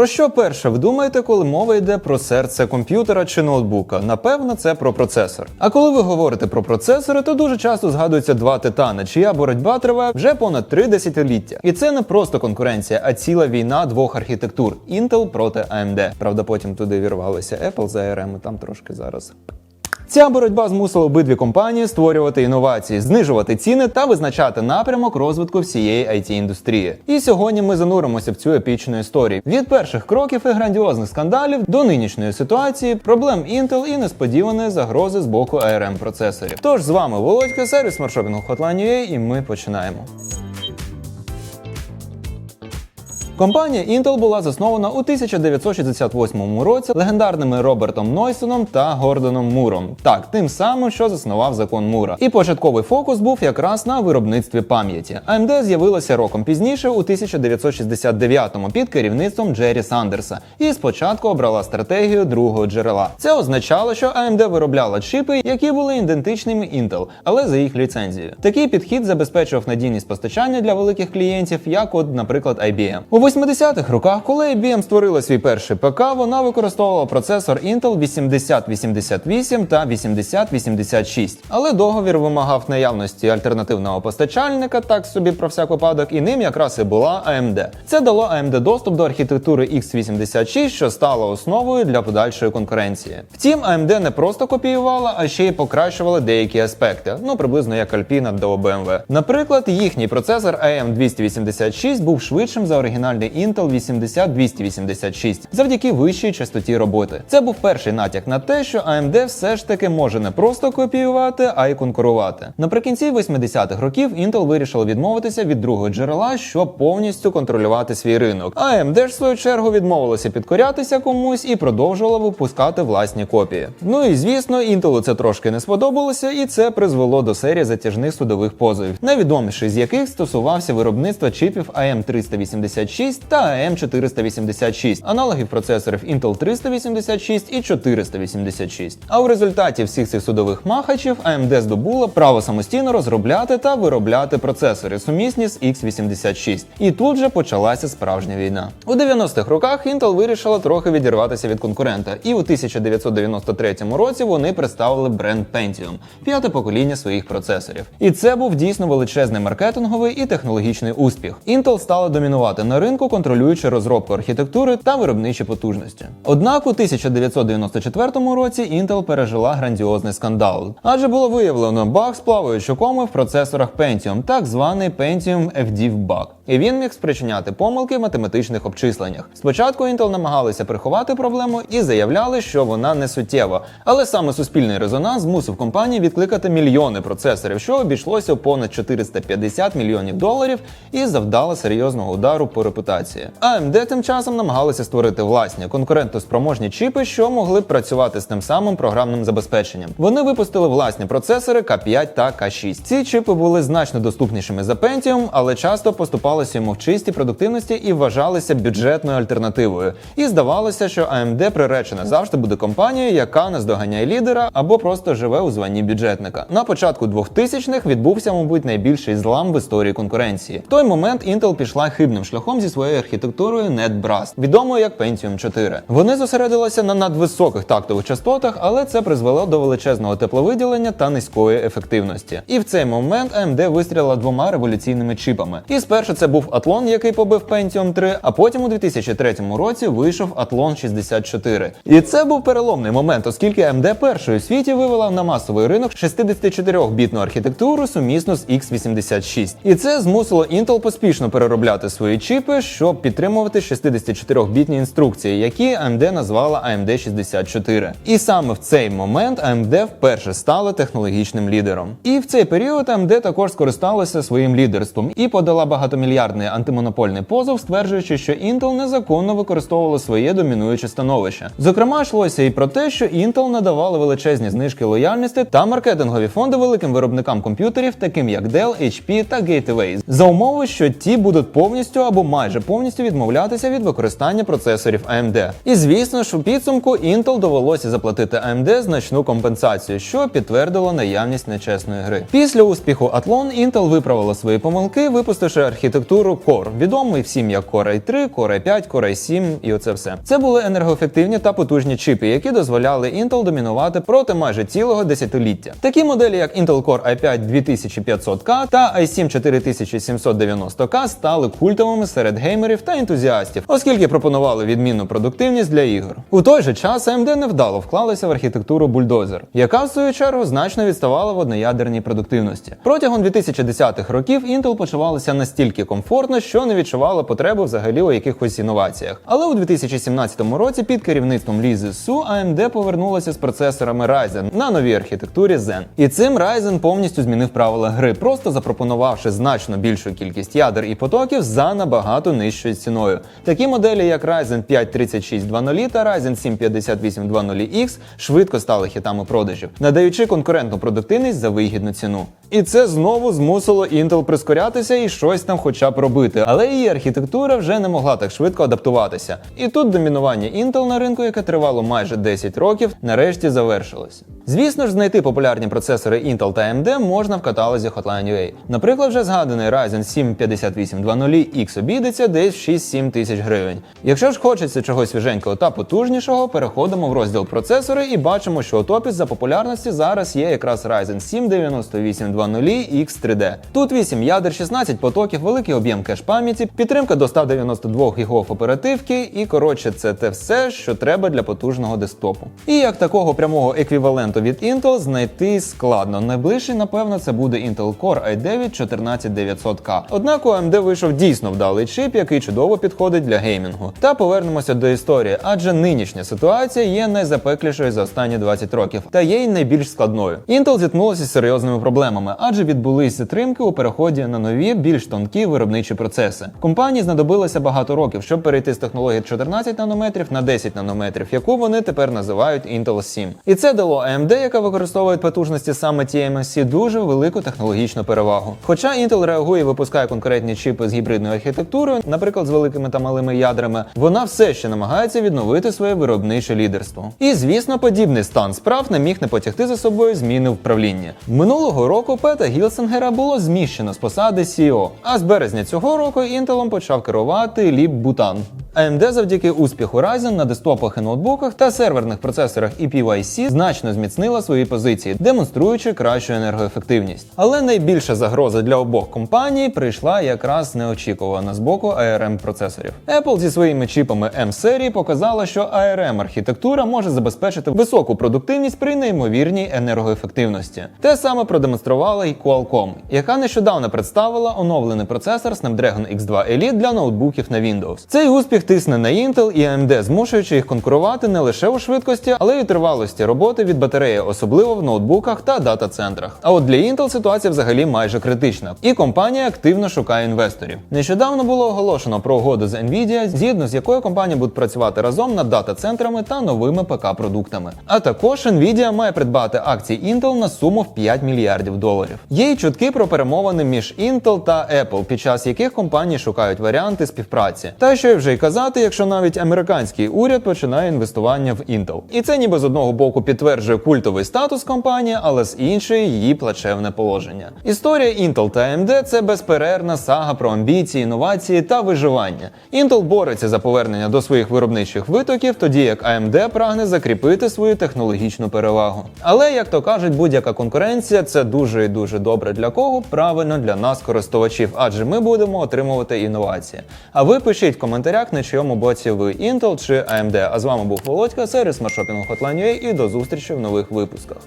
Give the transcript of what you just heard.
Про що перше ви думаєте, коли мова йде про серце комп'ютера чи ноутбука? Напевно, це про процесор. А коли ви говорите про процесори, то дуже часто згадуються два титани, чия боротьба триває вже понад три десятиліття. І це не просто конкуренція, а ціла війна двох архітектур Intel проти AMD. Правда, потім туди вірвалися Apple за ARM, і там трошки зараз. Ця боротьба змусила обидві компанії створювати інновації, знижувати ціни та визначати напрямок розвитку всієї it індустрії. І сьогодні ми зануримося в цю епічну історію від перших кроків і грандіозних скандалів до нинішньої ситуації, проблем Intel і несподіваної загрози з боку ARM процесорів. Тож з вами Володька, сервіс смартшопінгу Hotline.ua і ми починаємо. Компанія Intel була заснована у 1968 році легендарними Робертом Нойсоном та Гордоном Муром. Так, тим самим, що заснував закон Мура. І початковий фокус був якраз на виробництві пам'яті. AMD з'явилася роком пізніше, у 1969-му, під керівництвом Джері Сандерса, і спочатку обрала стратегію другого джерела. Це означало, що AMD виробляла чипи, які були ідентичними Intel, але за їх ліцензією. Такий підхід забезпечував надійність постачання для великих клієнтів, як от, наприклад, IBM. У 80-х роках, коли IBM створила свій перший ПК, вона використовувала процесор Intel 8088 та 8086. Але договір вимагав наявності альтернативного постачальника, так собі про всяк випадок, і ним якраз і була AMD. Це дало AMD доступ до архітектури x86, що стало основою для подальшої конкуренції. Втім, AMD не просто копіювала, а ще й покращувала деякі аспекти, ну приблизно як Alpina до BMW. Наприклад, їхній процесор AM286 був швидшим за оригінальний Intel 80286 завдяки вищій частоті роботи. Це був перший натяк на те, що AMD все ж таки може не просто копіювати, а й конкурувати. Наприкінці 80-х років Intel вирішила відмовитися від другого джерела, щоб повністю контролювати свій ринок. AMD ж в свою чергу відмовилася підкорятися комусь і продовжувала випускати власні копії. Ну і звісно, Intel це трошки не сподобалося, і це призвело до серії затяжних судових позовів, найвідоміший з яких стосувався виробництва чипів AM386 та AM486, аналогів процесорів Intel 386 і 486. А у результаті всіх цих судових махачів AMD здобула право самостійно розробляти та виробляти процесори, сумісні з x86. І тут же почалася справжня війна. У 90-х роках Intel вирішила трохи відірватися від конкурента, і у 1993 році вони представили бренд Pentium, п'яте покоління своїх процесорів. І це був дійсно величезний маркетинговий і технологічний успіх. Intel стала домінувати на ринку, контролюючи розробку архітектури та виробничі потужності. Однак у 1994 році Intel пережила грандіозний скандал, адже було виявлено баг з плаваючою комою в процесорах Pentium, так званий Pentium FDIV баг. І він міг спричиняти помилки в математичних обчисленнях. Спочатку Intel намагалися приховати проблему і заявляли, що вона не суттєва. Але саме суспільний резонанс змусив компанії відкликати мільйони процесорів, що обійшлося в понад 450 мільйонів доларів і завдало серйозного удару по репутації. AMD тим часом намагалися створити власні конкурентоспроможні чіпи, що могли б працювати з тим самим програмним забезпеченням. Вони випустили власні процесори K5 та K6. Ці чипи були значно доступнішими за Pentium, але часто поступалися йому в чистій продуктивності і вважалися бюджетною альтернативою. І здавалося, що AMD приречена завжди буде компанією, яка наздоганяє лідера або просто живе у званні бюджетника. На початку 2000-х відбувся, мабуть, найбільший злам в історії конкуренції. В той момент Intel пішла хибним шляхом зі своєю архітектурою NetBrust, відомою як Pentium 4. Вони зосередилися на надвисоких тактових частотах, але це призвело до величезного тепловиділення та низької ефективності. І в цей момент AMD вистрілила двома революційними чіпами. І спершу це був Athlon, який побив Pentium 3, а потім у 2003 році вийшов Athlon 64. І це був переломний момент, оскільки AMD першою у світі вивела на масовий ринок 64-бітну архітектуру сумісно з x86. І це змусило Intel поспішно переробляти свої чіпи, щоб підтримувати 64-бітні інструкції, які AMD назвала AMD 64. І саме в цей момент AMD вперше стала технологічним лідером. І в цей період AMD також скористалася своїм лідерством і подала багатомільярдний антимонопольний позов, стверджуючи, що Intel незаконно використовувала своє домінуюче становище. Зокрема, йшлося і про те, що Intel надавали величезні знижки лояльності та маркетингові фонди великим виробникам комп'ютерів, таким як Dell, HP та Gateway, за умови, що ті будуть повністю або майже майже повністю відмовлятися від використання процесорів AMD. І звісно ж, у підсумку Intel довелося заплатити AMD значну компенсацію, що підтвердило наявність нечесної гри. Після успіху Athlon Intel виправила свої помилки, випустивши архітектуру Core, відомий всім як Core i3, Core i5, Core i7 і оце все. Це були енергоефективні та потужні чіпи, які дозволяли Intel домінувати проти майже цілого десятиліття. Такі моделі, як Intel Core i5 2500K та i7 4790K стали культовими серед геймерів та ентузіастів, оскільки пропонували відмінну продуктивність для ігор. У той же час AMD невдало вклалися в архітектуру Bulldozer, яка в свою чергу значно відставала в одноядерній продуктивності. Протягом 2010-х років Intel почувалася настільки комфортно, що не відчувала потреби взагалі у якихось інноваціях. Але у 2017 році під керівництвом Лізи Су AMD повернулася з процесорами Ryzen на новій архітектурі Zen. І цим Ryzen повністю змінив правила гри, просто запропонувавши значно більшу кількість ядер і потоків за набагато нижчою ціною. Такі моделі, як Ryzen 5 3620 та Ryzen 7 5820X швидко стали хітами продажів, надаючи конкурентну продуктивність за вигідну ціну. І це знову змусило Intel прискорятися і щось там хоча б робити, але її архітектура вже не могла так швидко адаптуватися. І тут домінування Intel на ринку, яке тривало майже 10 років, нарешті завершилося. Звісно ж, знайти популярні процесори Intel та AMD можна в каталозі Hotline UA. Наприклад, вже згаданий Ryzen 7 5820X обійдеться десь в 6-7 тисяч гривень. Якщо ж хочеться чогось свіженького та потужнішого, переходимо в розділ процесори і бачимо, що у топі за популярності зараз є якраз Ryzen 7 9820X3D. Тут 8 ядер, 16 потоків, великий об'єм кеш пам'яті, підтримка до 192 ГБ оперативки, і коротше, це те все, що треба для потужного десктопу. І як такого прямого еквіваленту від Intel знайти складно. Найближчий, напевно, це буде Intel Core i9 14900K. Однак у AMD вийшов дійсно вдалий чип, який чудово підходить для геймінгу. Та повернемося до історії, адже нинішня ситуація є найзапеклішою за останні 20 років, та є й найбільш складною. Intel зіткнулася з серйозними проблемами, адже відбулись затримки у переході на нові, більш тонкі виробничі процеси. Компанії знадобилося багато років, щоб перейти з технології 14 нанометрів на 10 нанометрів, яку вони тепер називають Intel 7. І це дало AMD, яка використовує потужності саме TMSC, дуже велику технологічну перевагу. Хоча Intel реагує і випускає конкурентні чіпи з гібридною архітектурою, наприклад, з великими та малими ядрами, вона все ще намагається відновити своє виробниче лідерство. І звісно, подібний стан справ не міг не потягти за собою зміни в правлінні. Минулого року Пета Гілсенгера було зміщено з посади CEO, а з березня цього року інтелом почав керувати Ліп Бутан. AMD завдяки успіху Ryzen на десктопах і ноутбуках та серверних процесорах EPYC значно зміцнила свої позиції, демонструючи кращу енергоефективність. Але найбільша загроза для обох компаній прийшла якраз неочікувано з боку ARM процесорів. Apple зі своїми чіпами M серії показала, що ARM архітектура може забезпечити високу продуктивність при неймовірній енергоефективності. Те саме продемонструвала і Qualcomm, яка нещодавно представила оновлений процесор Snapdragon X2 Elite для ноутбуків на Windows. Цей успіх тисне на Intel і AMD, змушуючи їх конкурувати не лише у швидкості, але й у тривалості роботи від батареї, особливо в ноутбуках та дата-центрах. А от для Intel ситуація взагалі майже критична, і компанія активно шукає інвесторів. Нещодавно було оголошено про угоду з Nvidia, згідно з якою компанія буде працювати разом над дата-центрами та новими ПК-продуктами. А також Nvidia має придбати акції Intel на суму в 5 мільярдів доларів. Є й чутки про перемовини між Intel та Apple, під час яких компанії шукають варіанти співпраці. Та що й вже й казати, якщо навіть американський уряд починає інвестування в Intel. І це ніби з одного боку підтверджує культовий статус компанії, але з іншої її плачевне положення. Історія Intel та AMD – це безперервна сага про амбіції, інновації та виживання. Intel бореться за повернення до своїх виробничих витоків, тоді як AMD прагне закріпити свою технологічну перевагу. Але як то кажуть, будь-яка конкуренція це дуже і дуже добре для кого? Правильно для нас, користувачів, адже ми будемо отримувати інновації. А ви пишіть в коментарях, на чийому боці ви Intel чи AMD. А з вами був Володька, сервіс Маршопінгу Hotline.ua і до зустрічі в нових випусках.